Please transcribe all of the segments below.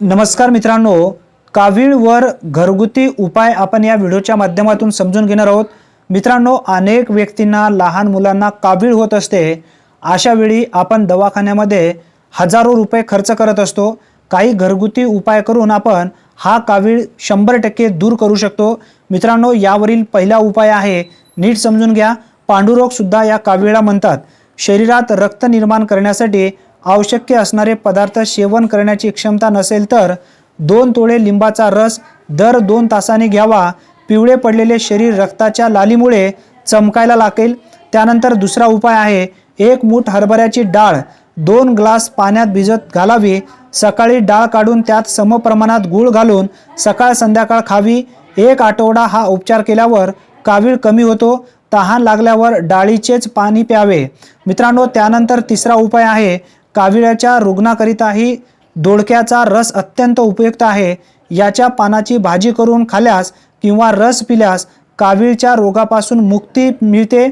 नमस्कार मित्रांनो कावीळवर घरगुती उपाय आपण या व्हिडिओच्या माध्यमातून समजून घेणार आहोत. मित्रांनो अनेक व्यक्तींना लहान मुलांना कावीळ होत असते. अशा वेळी आपण दवाखान्यामध्ये हजारो रुपये खर्च करत असतो. काही घरगुती उपाय करून आपण हा कावीळ शंभर टक्के दूर करू शकतो. मित्रांनो यावरील पहिला उपाय आहे नीट समजून घ्या. पांडुरोगसुद्धा या कावीळा म्हणतात शरीरात रक्त निर्माण करण्यासाठी आवश्यक असणारे पदार्थ सेवन करण्याची क्षमता नसेल तर दोन तोळे लिंबाचा रस दर दोन तासाने घ्यावा. पिवळे पडलेले शरीर रक्ताच्या लालीमुळे चमकायला लागेल. त्यानंतर दुसरा उपाय आहे. एक मूठ हरभऱ्याची डाळ दोन ग्लास पाण्यात भिजत घालावी. सकाळी डाळ काढून त्यात समप्रमाणात गूळ घालून सकाळ संध्याकाळ खावी. एक आठवडा हा उपचार केल्यावर कावीळ कमी होतो. तहान लागल्यावर डाळीचेच पाणी प्यावे. मित्रांनो त्यानंतर तिसरा उपाय आहे. काविळ्याच्या रुग्णाकरिताही दोडक्याचा रस अत्यंत उपयुक्त आहे. याच्या पानाची भाजी करून खाल्यास किंवा रस पिल्यास कावीळच्या रोगापासून मुक्ती मिळते.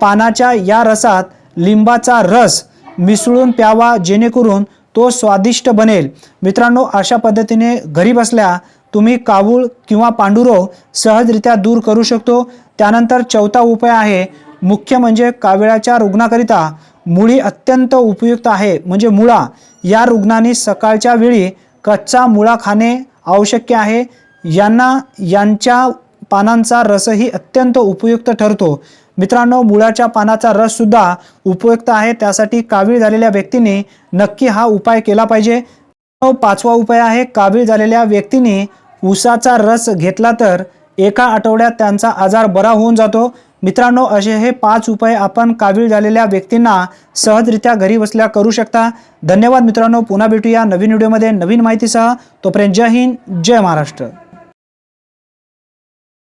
पानाच्या या रसात लिंबाचा रस मिसळून प्यावा जेणेकरून तो स्वादिष्ट बनेल. मित्रांनो अशा पद्धतीने घरी बसल्या तुम्ही कावूळ किंवा पांडुरोग सहजरित्या दूर करू शकतो. त्यानंतर चौथा उपाय आहे. मुख्य म्हणजे काविळाच्या रुग्णाकरिता मुळी अत्यंत उपयुक्त आहे. म्हणजे मुळा या रुग्णांनी सकाळच्या वेळी कच्चा मुळा खाणे आवश्यक आहे. यांना यांच्या पानांचा रसही अत्यंत उपयुक्त ठरतो. मित्रांनो मुळाच्या पानाचा रससुद्धा उपयुक्त आहे. त्यासाठी कावीळ झालेल्या व्यक्तीने नक्की हा उपाय केला पाहिजे. पाचवा उपाय आहे. कावीळ झालेल्या व्यक्तीने ऊसाचा रस घेतला तर एका आठवड्यात त्यांचा आजार बरा होऊन जातो. मित्रांनो असे हे पाच उपाय आपण कावीळ झालेल्या व्यक्तींना सहजरित्या घरी बसल्या करू शकता. धन्यवाद मित्रांनो पुन्हा भेटूया नवीन व्हिडिओमध्ये नवीन माहितीसह. तोपर्यंत जय हिंद जय महाराष्ट्र.